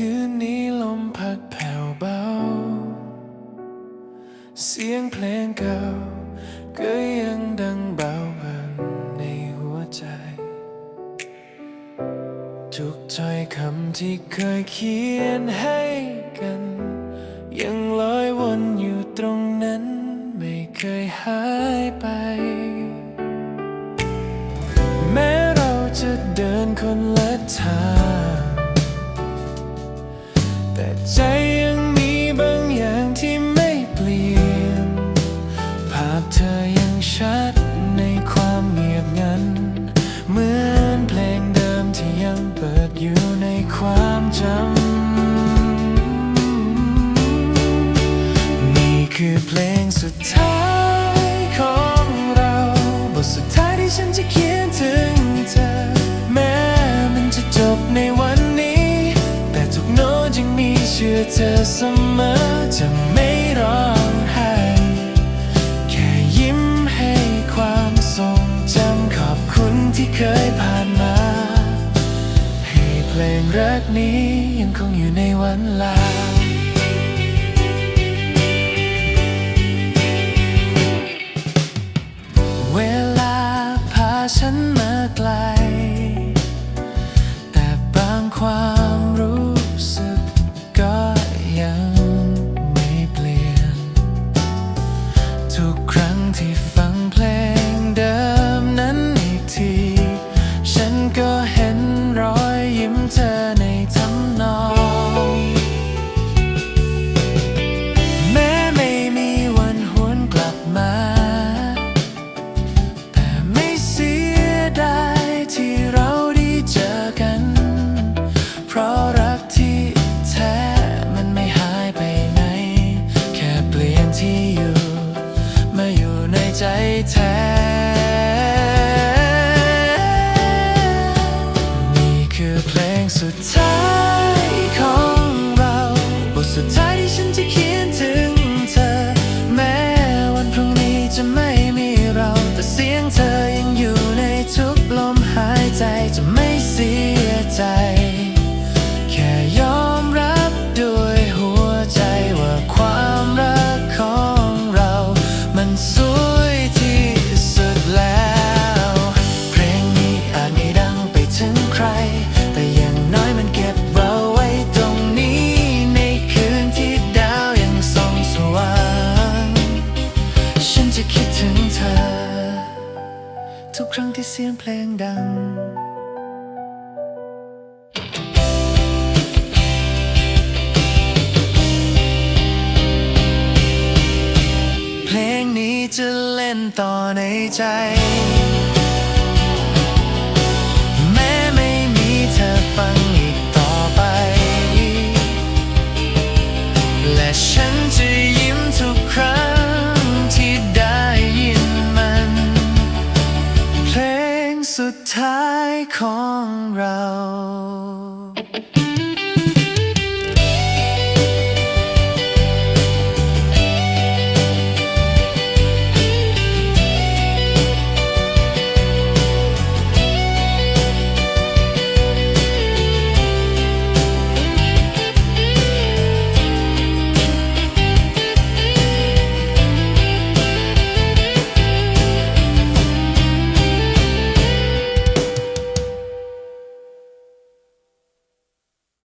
คืนนี้ลมพัดแผ่วเบา เสียงเพลงเก่า ก็ยังดังเบาบันในหัวใจ ทุกถ้อยคำที่เคยเขียนให้กัน ยังลอยวนอยู่ตรงนั้น ไม่เคยหายไป แม้เราจะเดินคนละ งสุดท้ายของเราบทสุดท้ายที่ฉันจะเขียนถึงเธอ แม้มันจะจบในวันนี้ แต่ทุกโน้ตยังมีเชื่อเธอเสมอจะไม่ร้องไห้แค่ยิ้มให้ความทรงจำขอบคุณที่เคยผ่านมา ให้เพลงรักนี้ยังคงอยู่ในวันลา sen Tradition to kinder. เสียงเพลงดัง เพลงนี้จะเล่นต่อในใจ